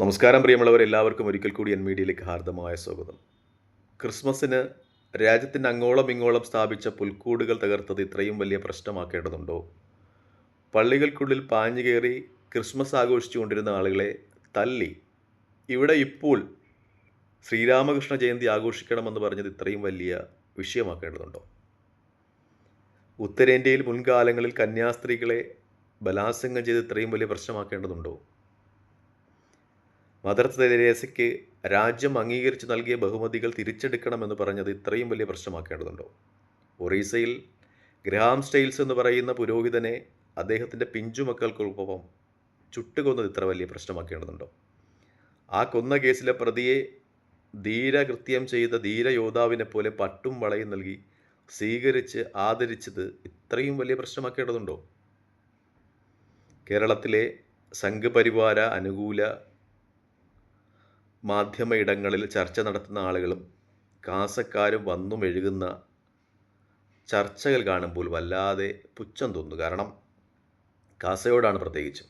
നമസ്കാരം പ്രിയമുള്ളവർ എല്ലാവർക്കും ഒരിക്കൽ കൂടി എൻ മീഡിയയിലേക്ക് ഹാർദമായ സ്വാഗതം. ക്രിസ്മസിന് രാജ്യത്തിന്റെ അങ്ങോളം ഇങ്ങോളം സ്ഥാപിച്ച പുൽക്കൂടുകൾ തകർത്തത് ഇത്രയും വലിയ പ്രശ്നമാക്കേണ്ടതുണ്ടോ? പള്ളികൾക്കുള്ളിൽ പാഞ്ഞു കയറി ക്രിസ്മസ് ആഘോഷിച്ചുകൊണ്ടിരുന്ന ആളുകളെ തല്ലി. ഇവിടെ ഇപ്പോൾ ശ്രീരാമകൃഷ്ണ ജയന്തി ആഘോഷിക്കണമെന്ന് പറഞ്ഞത് ഇത്രയും വലിയ വിഷയമാക്കേണ്ടതുണ്ടോ? ഉത്തരേന്ത്യയിൽ മുൻകാലങ്ങളിൽ കന്യാസ്ത്രീകളെ ബലാത്സംഗം ചെയ്ത് ഇത്രയും വലിയ പ്രശ്നമാക്കേണ്ടതുണ്ടോ? മദർ തെരേസയ്ക്ക് രാജ്യം അംഗീകരിച്ച് നൽകിയ ബഹുമതികൾ തിരിച്ചെടുക്കണമെന്ന് പറഞ്ഞത് ഇത്രയും വലിയ പ്രശ്നമാക്കേണ്ടതുണ്ടോ? ഒറീസയിൽ ഗ്രഹാം സ്റ്റൈൽസ് എന്ന് പറയുന്ന പുരോഹിതനെ അദ്ദേഹത്തിന്റെ പിഞ്ചുമക്കൾക്കൊപ്പം ചുട്ടുകൊന്നത് ഇത്ര വലിയ പ്രശ്നമാക്കേണ്ടതുണ്ടോ? ആ കൊന്ന കേസിലെ പ്രതിയെ ധീരകൃത്യം ചെയ്ത ധീരയോദ്ധാവിനെ പോലെ പട്ടും വളയും നൽകി സ്വീകരിച്ച് ആദരിച്ചത് ഇത്രയും വലിയ പ്രശ്നമാക്കേണ്ടതുണ്ടോ? കേരളത്തിലെ സംഘപരിവാര അനുകൂല മാധ്യമ ഇടങ്ങളിൽ ചർച്ച നടത്തുന്ന ആളുകളും കാസക്കാരും വന്നു മെഴുകുന്ന ചർച്ചകൾ കാണുമ്പോൾ വല്ലാതെ പുച്ഛം തോന്നുന്നു. കാരണം കാസയോടാണ് പ്രത്യേകിച്ചും.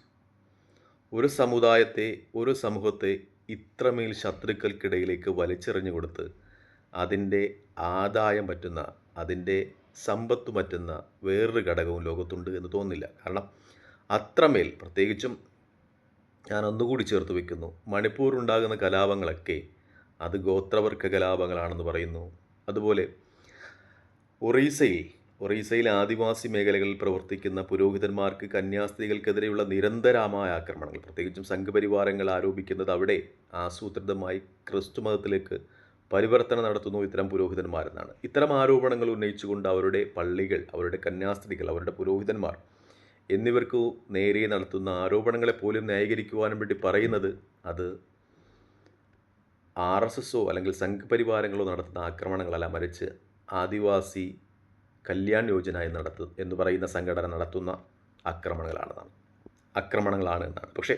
ഒരു സമുദായത്തെ ഒരു സമൂഹത്തെ ഇത്രമേൽ ശത്രുക്കൾക്കിടയിലേക്ക് വലിച്ചെറിഞ്ഞു കൊടുത്ത് അതിന്റെ ആദായം പറ്റുന്ന അതിന്റെ സമ്പത്ത് പറ്റുന്ന വേറൊരു ഘടകവും ലോകത്തുണ്ട് എന്ന് തോന്നുന്നില്ല. കാരണം അത്രമേൽ പ്രത്യേകിച്ചും ഞാൻ ഒന്നുകൂടി ചേർത്ത് വെക്കുന്നു മണിപ്പൂർ ഉണ്ടാകുന്ന കലാപങ്ങളൊക്കെ അത് ഗോത്രവർഗ കലാപങ്ങളാണെന്ന് പറയുന്നു. അതുപോലെ ഒറീസയിൽ ഒറീസയിലെ ആദിവാസി മേഖലകളിൽ പ്രവർത്തിക്കുന്ന പുരോഹിതന്മാർക്ക് കന്യാസ്ത്രീകൾക്കെതിരെയുള്ള നിരന്തരമായ ആക്രമണങ്ങൾ പ്രത്യേകിച്ചും സംഘപരിവാരങ്ങൾ ആരോപിക്കുന്നത് അവിടെ ആസൂത്രിതമായി ക്രിസ്തു മതത്തിലേക്ക് പരിവർത്തനം നടത്തുന്നു ഇത്തരം പുരോഹിതന്മാരെന്നാണ്. ഇത്തരം ആരോപണങ്ങൾ ഉന്നയിച്ചുകൊണ്ട് അവരുടെ പള്ളികൾ അവരുടെ കന്യാസ്ത്രീകൾ അവരുടെ പുരോഹിതന്മാർ എന്നിവർക്ക് നേരെ നടത്തുന്ന ആരോപണങ്ങളെ പോലും ന്യായീകരിക്കുവാനും വേണ്ടി പറയുന്നത് അത് ആർ എസ് എസോ അല്ലെങ്കിൽ സംഘപരിവാരങ്ങളോ നടത്തുന്ന ആക്രമണങ്ങളല്ല മറിച്ച് ആദിവാസി കല്യാൺ യോജന എന്ന് നടത്തു എന്ന് പറയുന്ന സംഘടന നടത്തുന്ന ആക്രമണങ്ങളാണെന്നാണ്. ആക്രമണങ്ങളാണ് എന്നാണ്. പക്ഷേ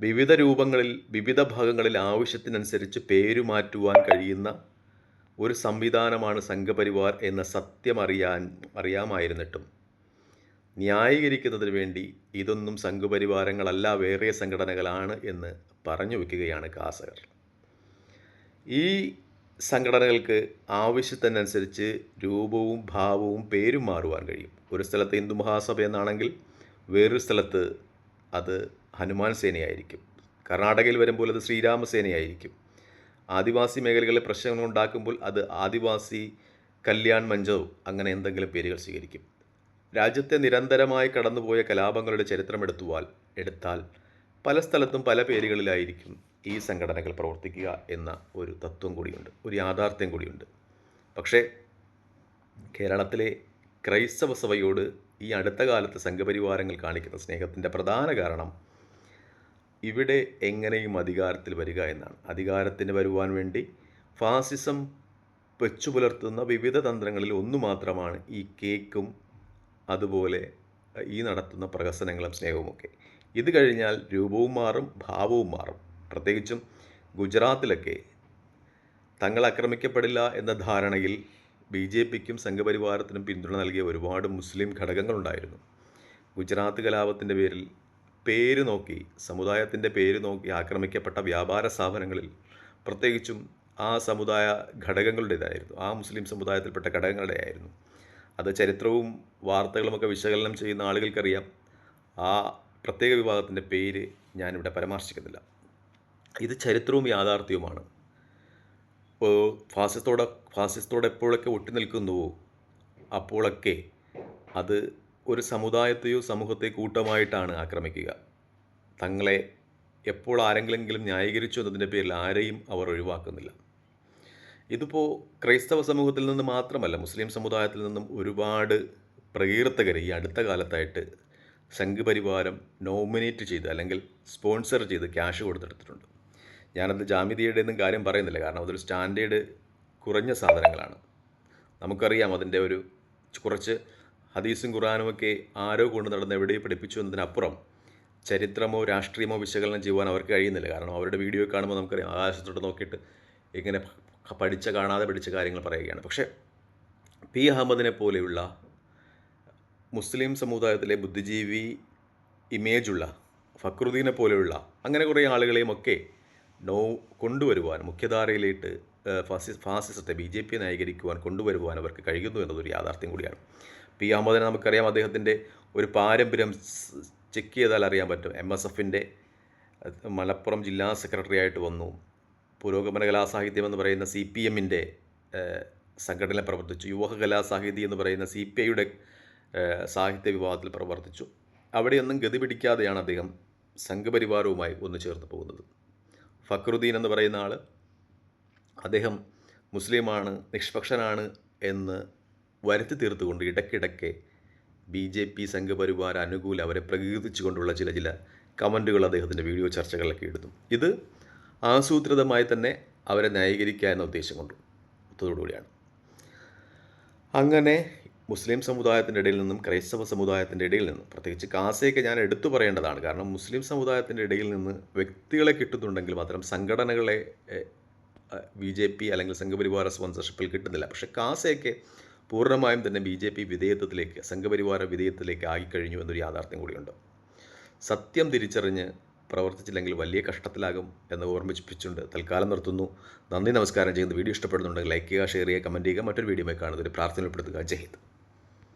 വിവിധ രൂപങ്ങളിൽ വിവിധ ഭാഗങ്ങളിൽ ആവശ്യത്തിനനുസരിച്ച് പേരുമാറ്റുവാൻ കഴിയുന്ന ഒരു സംവിധാനമാണ് സംഘപരിവാർ എന്ന സത്യം അറിയാൻ അറിയാമായിരുന്നിട്ടും ന്യായീകരിക്കുന്നതിന് വേണ്ടി ഇതൊന്നും സംഘപരിവാരങ്ങളല്ല വേറെ സംഘടനകളാണ് എന്ന് പറഞ്ഞു വയ്ക്കുകയാണ് കാസകർ ഈ സംഘടനകൾക്ക് ആവശ്യത്തിനനുസരിച്ച് രൂപവും ഭാവവും പേരും മാറുവാൻ കഴിയും. ഒരു സ്ഥലത്ത് ഹിന്ദു മഹാസഭ എന്നാണെങ്കിൽ വേറൊരു സ്ഥലത്ത് അത് ഹനുമാൻ സേനയായിരിക്കും. കർണാടകയിൽ വരുമ്പോൾ അത് ശ്രീരാമസേനയായിരിക്കും ആദിവാസി മേഖലകളിൽ പ്രശ്നങ്ങൾ ഉണ്ടാക്കുമ്പോൾ അത് ആദിവാസി കല്യാൺ മഞ്ചോ അങ്ങനെ എന്തെങ്കിലും പേരുകൾ സ്വീകരിക്കും. രാജ്യത്തെ നിരന്തരമായി കടന്നുപോയ കലാപങ്ങളുടെ ചരിത്രം എടുത്തുവാൽ എടുത്താൽ പല സ്ഥലത്തും പല പേരുകളിലായിരിക്കും ഈ സംഘടനകൾ പ്രവർത്തിക്കുക എന്ന ഒരു തത്വം കൂടിയുണ്ട് ഒരു യാഥാർത്ഥ്യം കൂടിയുണ്ട്. പക്ഷേ കേരളത്തിലെ ക്രൈസ്തവ സഭയോട് ഈ അടുത്ത കാലത്ത് സംഘപരിവാരങ്ങൾ കാണിക്കുന്ന സ്നേഹത്തിന്റെ പ്രധാന കാരണം ഇവിടെ എങ്ങനെയും അധികാരത്തിൽ വരിക എന്നാണ്. അധികാരത്തിന് വരുവാൻ വേണ്ടി ഫാസിസം വെച്ചു പുലർത്തുന്ന വിവിധ തന്ത്രങ്ങളിൽ ഒന്നു മാത്രമാണ് ഈ കേക്കും അതുപോലെ ഈ നടത്തുന്ന പ്രഹസനങ്ങളും സ്നേഹവുമൊക്കെ. ഇത് കഴിഞ്ഞാൽ രൂപവും മാറും ഭാവവും മാറും. പ്രത്യേകിച്ചും ഗുജറാത്തിലൊക്കെ തങ്ങൾ ആക്രമിക്കപ്പെടില്ല എന്ന ധാരണയിൽ ബി ജെ പിക്കും സംഘപരിവാരത്തിനും പിന്തുണ നൽകിയ ഒരുപാട് മുസ്ലിം ഘടകങ്ങളുണ്ടായിരുന്നു. ഗുജറാത്ത് കലാപത്തിന്റെ പേരിൽ പേര് നോക്കി സമുദായത്തിന്റെ പേര് നോക്കി ആക്രമിക്കപ്പെട്ട വ്യാപാര സ്ഥാപനങ്ങളിൽ പ്രത്യേകിച്ചും ആ സമുദായ ഘടകങ്ങളുടേതായിരുന്നു. ആ മുസ്ലിം സമുദായത്തിൽപ്പെട്ട ഘടകങ്ങളുടെ ആയിരുന്നു അത് ചരിത്രവും വാർത്തകളുമൊക്കെ വിശകലനം ചെയ്യുന്ന ആളുകൾക്കറിയാം. ആ പ്രത്യേക വിഭാഗത്തിന്റെ പേര് ഞാനിവിടെ പരാമർശിക്കുന്നില്ല. ഇത് ചരിത്രവും യാഥാർത്ഥ്യവുമാണ്. ഇപ്പോൾ ഫാസിസ്റ്റോടെ ഫാസിസ്റ്റോടെ എപ്പോഴൊക്കെ ഒട്ടി നിൽക്കുന്നുവോ അപ്പോഴൊക്കെ അത് ഒരു സമുദായത്തെയോ സമൂഹത്തെ കൂട്ടമായിട്ടാണ് ആക്രമിക്കുക. തങ്ങളെ എപ്പോൾ ആരെങ്കിലെങ്കിലും ന്യായീകരിച്ചു എന്നതിന്റെ പേരിൽ ആരെയും അവർ ഒഴിവാക്കുന്നില്ല. ഇതിപ്പോൾ ക്രൈസ്തവ സമൂഹത്തിൽ നിന്ന് മാത്രമല്ല മുസ്ലിം സമുദായത്തിൽ നിന്നും ഒരുപാട് പ്രകീർത്തകർ ഈ അടുത്ത കാലത്തായിട്ട് സംഘപരിവാരം നോമിനേറ്റ് ചെയ്ത് അല്ലെങ്കിൽ സ്പോൺസർ ചെയ്ത് ക്യാഷ് കൊടുത്തെടുത്തിട്ടുണ്ട്. ഞാനത് ജാമിതിയുടെ ഒന്നും കാര്യം പറയുന്നില്ല. കാരണം അതൊരു സ്റ്റാൻഡേർഡ് കുറഞ്ഞ സാധനങ്ങളാണ്. നമുക്കറിയാം അതിന്റെ ഒരു കുറച്ച് ഹദീസും ഖുറാനുമൊക്കെ ആരോ കൊണ്ട് നടന്ന് എവിടെ പഠിപ്പിച്ചു എന്നതിനപ്പുറം ചരിത്രമോ രാഷ്ട്രീയമോ വിശകലനം ചെയ്യുവാൻ അവർക്ക് കഴിയുന്നില്ല. കാരണം അവരുടെ വീഡിയോ കാണുമ്പോൾ നമുക്കറിയാം ആകാശത്തോട്ട് നോക്കിയിട്ട് ഇങ്ങനെ പഠിച്ച കാണാതെ പഠിച്ച കാര്യങ്ങൾ പറയുകയാണ്. പക്ഷേ പി അഹമ്മദിനെ പോലെയുള്ള മുസ്ലിം സമുദായത്തിലെ ബുദ്ധിജീവി ഇമേജുള്ള ഫക്രുദ്ദീനെ പോലെയുള്ള അങ്ങനെ കുറേ ആളുകളെയും ഒക്കെ നോ കൊണ്ടുവരുവാൻ മുഖ്യധാരയിലേക്ക് ഫാസിസ്റ്റ് ഫാസി ഫാസിസത്തെ ബി ജെ പിയെ ന്യായീകരിക്കുവാൻ കൊണ്ടുവരുവാൻ അവർക്ക് കഴിയുന്നു എന്നതൊരു യാഥാർത്ഥ്യം കൂടിയാണ്. പി അഹമ്മദിനെ നമുക്കറിയാം അദ്ദേഹത്തിന്റെ ഒരു പാരമ്പര്യം ചെക്ക് ചെയ്താൽ അറിയാൻ പറ്റും. എം എസ് എഫിന്റെ മലപ്പുറം ജില്ലാ സെക്രട്ടറി ആയിട്ട് വന്നു. പുരോഗമന കലാസാഹിത്യം എന്ന് പറയുന്ന സി പി എമ്മിന്റെ സംഘടന പ്രവർത്തിച്ചു. യുവക കലാസാഹിതി എന്ന് പറയുന്ന സി പി ഐയുടെ സാഹിത്യ വിഭാഗത്തിൽ പ്രവർത്തിച്ചു. അവിടെയൊന്നും ഗതി പിടിക്കാതെയാണ് അദ്ദേഹം സംഘപരിവാരവുമായി ഒന്ന് ചേർന്ന് പോകുന്നത്. ഫക്രുദ്ദീൻ എന്ന് പറയുന്ന ആൾ അദ്ദേഹം മുസ്ലിമാണ് നിഷ്പക്ഷനാണ് എന്ന് വരുത്തി തീർത്തുകൊണ്ട് ഇടയ്ക്കിടയ്ക്ക് ബി ജെ പി സംഘപരിവാര അനുകൂല അവരെ പ്രകീർത്തിച്ചുകൊണ്ടുള്ള ചില ചില കമന്റുകൾ അദ്ദേഹത്തിന്റെ വീഡിയോ ചർച്ചകളിലൊക്കെ എടുത്തു ഇത് ആസൂത്രിതമായി തന്നെ അവരെ ന്യായീകരിക്കുക എന്ന ഉദ്ദേശം കൊണ്ട് ഒത്തതോടുകൂടിയാണ്. അങ്ങനെ മുസ്ലിം സമുദായത്തിന്റെ ഇടയിൽ നിന്നും ക്രൈസ്തവ സമുദായത്തിന്റെ ഇടയിൽ നിന്നും പ്രത്യേകിച്ച് കാസയൊക്കെ ഞാൻ എടുത്തു പറയേണ്ടതാണ്. കാരണം മുസ്ലിം സമുദായത്തിന്റെ ഇടയിൽ നിന്ന് വ്യക്തികളെ കിട്ടുന്നുണ്ടെങ്കിൽ മാത്രം സംഘടനകളെ ബി ജെ പി അല്ലെങ്കിൽ സംഘപരിവാര സ്പോൺസർഷിപ്പിൽ കിട്ടുന്നില്ല. പക്ഷേ കാസയൊക്കെ പൂർണമായും തന്നെ ബി ജെ പി വിധേയത്വത്തിലേക്ക് സംഘപരിവാര വിധേയത്വത്തിലേക്ക് ആയിക്കഴിഞ്ഞു എന്നൊരു യാഥാർത്ഥ്യം കൂടിയുണ്ട്. സത്യം തിരിച്ചറിഞ്ഞ് പ്രവർത്തിച്ചില്ലെങ്കിൽ വലിയ കഷ്ടത്തിലാകും എന്ന് ഓർമ്മിപ്പിച്ചുകൊണ്ട് തൽക്കാലം നിർത്തുന്നു. നന്ദി നമസ്കാരം. ചെയ്യുന്ന വീഡിയോ ഇഷ്ടപ്പെടുന്നുണ്ടെങ്കിൽ ലൈക്ക് ചെയ്യുക ഷെയർ ചെയ്യുക കമന്റ് ചെയ്യുക. മറ്റൊരു വീഡിയോയിൽ കാണുന്നതിന് പ്രാർത്ഥന ഉൾപ്പെടുത്തുക ജയ്